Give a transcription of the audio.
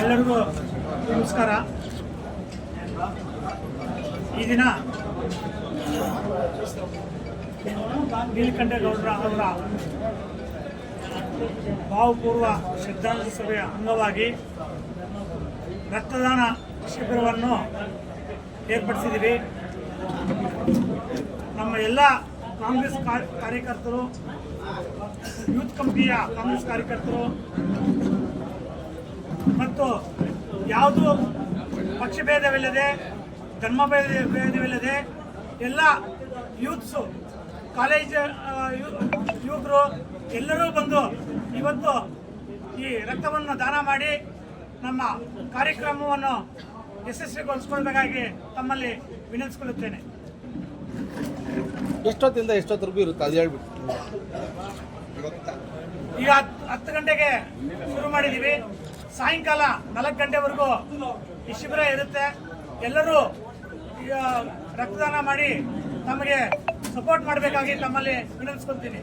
ಎಲ್ಲರಿಗೂ ನಮಸ್ಕಾರ. ಈ ದಿನ ನೀಲಕಂಠೇಗೌಡರ ಅವರ ಭಾವಪೂರ್ವ ಶ್ರದ್ಧಾಂಜಲಿ ಸಭೆಯ ಅಂಗವಾಗಿ ರಕ್ತದಾನ ಶಿಬಿರವನ್ನು ಏರ್ಪಡಿಸಿದ್ದೀವಿ. ನಮ್ಮ ಎಲ್ಲ ಕಾಂಗ್ರೆಸ್ ಕಾರ್ಯಕರ್ತರು, ಯೂತ್ ಕಂಪನಿಯ ಕಾಂಗ್ರೆಸ್ ಕಾರ್ಯಕರ್ತರು ಮತ್ತು ಯಾವುದು ಪಕ್ಷಭೇದವಿಲ್ಲದೆ ಧರ್ಮ ಭೇದ ಭೇದವಿಲ್ಲದೆ ಎಲ್ಲ ಯೂತ್ಸು ಕಾಲೇಜ್ ಯುವಕರು ಎಲ್ಲರೂ ಬಂದು ಇವತ್ತು ಈ ರಕ್ತವನ್ನು ದಾನ ಮಾಡಿ ನಮ್ಮ ಕಾರ್ಯಕ್ರಮವನ್ನು ಯಶಸ್ವಿಗೊಳಿಸ್ಕೊಳ್ಬೇಕಾಗಿ ತಮ್ಮಲ್ಲಿ ವಿನಂತಿಸಿಕೊಳ್ಳುತ್ತೇನೆ. ಎಷ್ಟೊತ್ತಿಂದ ಎಷ್ಟೊತ್ತರೆಗೂ ಇರುತ್ತೆ ಅದು ಹೇಳ್ಬಿಟ್ಟು? ಈಗ ಹತ್ತು ಹತ್ತು ಗಂಟೆಗೆ ಶುರು ಮಾಡಿದ್ದೀವಿ. ಸಾಯಂಕಾಲ ನಾಲ್ಕು ಗಂಟೆವರೆಗೂ ಈ ಶಿಬಿರ ಇರುತ್ತೆ. ಎಲ್ಲರೂ ಈಗ ರಕ್ತದಾನ ಮಾಡಿ ತಮಗೆ ಸಪೋರ್ಟ್ ಮಾಡಬೇಕಾಗಿ ತಮ್ಮಲ್ಲಿ ವಿನಂತಿಸ್ಕೊಳ್ತೀನಿ.